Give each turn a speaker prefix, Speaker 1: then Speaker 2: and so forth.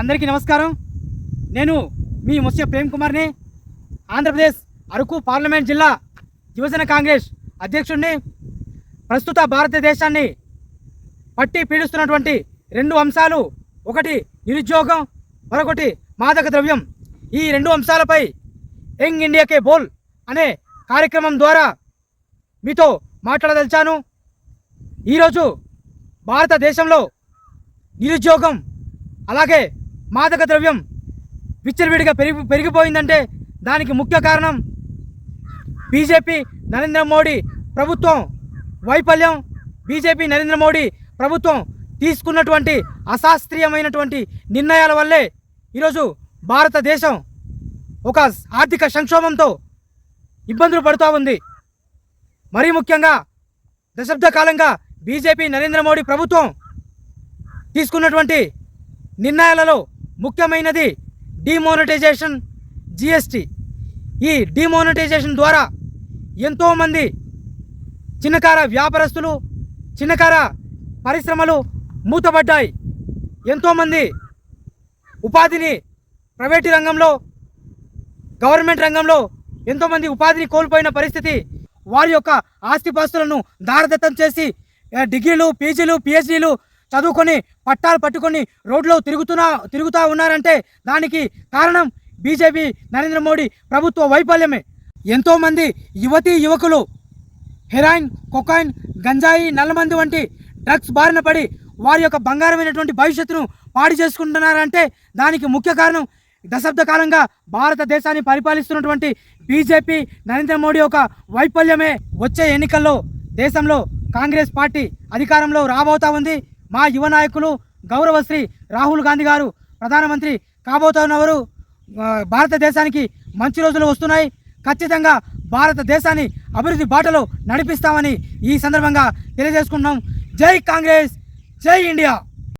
Speaker 1: అందరికీ నమస్కారం. నేను మీ ముస్య ప్రేమ్ కుమార్ని. ఆంధ్రప్రదేశ్ అరకు పార్లమెంట్ జిల్లా యువజన కాంగ్రెస్ అధ్యక్షుడిని. ప్రస్తుత భారతదేశాన్ని పట్టి పీడిస్తున్నటువంటి రెండు అంశాలు. ఒకటి నిరుద్యోగం మరొకటి మాదక ద్రవ్యం. ఈ రెండు అంశాలపై యంగ్ ఇండియాకే బోల్ అనే కార్యక్రమం ద్వారా మీతో మాట్లాడదలిచాను. ఈరోజు భారతదేశంలో నిరుద్యోగం అలాగే మాదక ద్రవ్యం విచ్చలవిడిగా పెరిగి పెరిగిపోయిందంటే దానికి ముఖ్య కారణం బీజేపీ నరేంద్ర మోడీ ప్రభుత్వం. వైఫల్యం బీజేపీ నరేంద్ర మోడీ ప్రభుత్వం తీసుకున్నటువంటి అశాస్త్రీయమైనటువంటి నిర్ణయాల వల్లే ఈరోజు భారతదేశం ఒక ఆర్థిక సంక్షోభంతో ఇబ్బందులు పడుతూ ఉంది. మరీ ముఖ్యంగా దశాబ్ద కాలంగా బీజేపీ నరేంద్ర మోడీ ప్రభుత్వం తీసుకున్నటువంటి నిర్ణయాలలో ముఖ్యమైనది డిమోనటైజేషన్ జిఎస్టి. ఈ డిమోనటైజేషన్ ద్వారా ఎంతోమంది చిన్నకార వ్యాపారస్తులు చిన్నకార పరిశ్రమలు మూతపడ్డాయి. ఎంతోమంది ఉపాధిని ప్రైవేటు రంగంలో గవర్నమెంట్ రంగంలో ఎంతోమంది ఉపాధిని కోల్పోయిన పరిస్థితి వారి యొక్క ఆస్తిపాస్తులను దారదత్తం చేసి డిగ్రీలు పీజీలు పిహెచ్డీలు చదువుకొని పట్టాలు పట్టుకొని రోడ్లో తిరుగుతున్నా తిరుగుతూ ఉన్నారంటే దానికి కారణం బీజేపీ నరేంద్ర మోడీ ప్రభుత్వ వైఫల్యమే. ఎంతోమంది యువతీ యువకులు హెరాయిన్ కొకాయిన్ గంజాయి నల్లమంది వంటి డ్రగ్స్ బారిన పడి వారి యొక్క బంగారమైనటువంటి భవిష్యత్తును పాడు చేసుకుంటున్నారంటే దానికి ముఖ్య కారణం దశాబ్ద కాలంగా భారతదేశాన్ని పరిపాలిస్తున్నటువంటి బీజేపీ నరేంద్ర మోడీ యొక్క వైఫల్యమే. వచ్చే ఎన్నికల్లో దేశంలో కాంగ్రెస్ పార్టీ అధికారంలో రాబోతా ఉంది. మా యువ నాయకులు గౌరవశ్రీ రాహుల్ గాంధీ గారు ప్రధానమంత్రి కాబోతున్నవారు భారతదేశానికి మంచి రోజులు వస్తున్నాయి. ఖచ్చితంగా భారతదేశాన్ని అభివృద్ధి బాటలో నడిపిస్తామని ఈ సందర్భంగా తెలియజేసుకుంటున్నాం. జై కాంగ్రెస్ జై ఇండియా!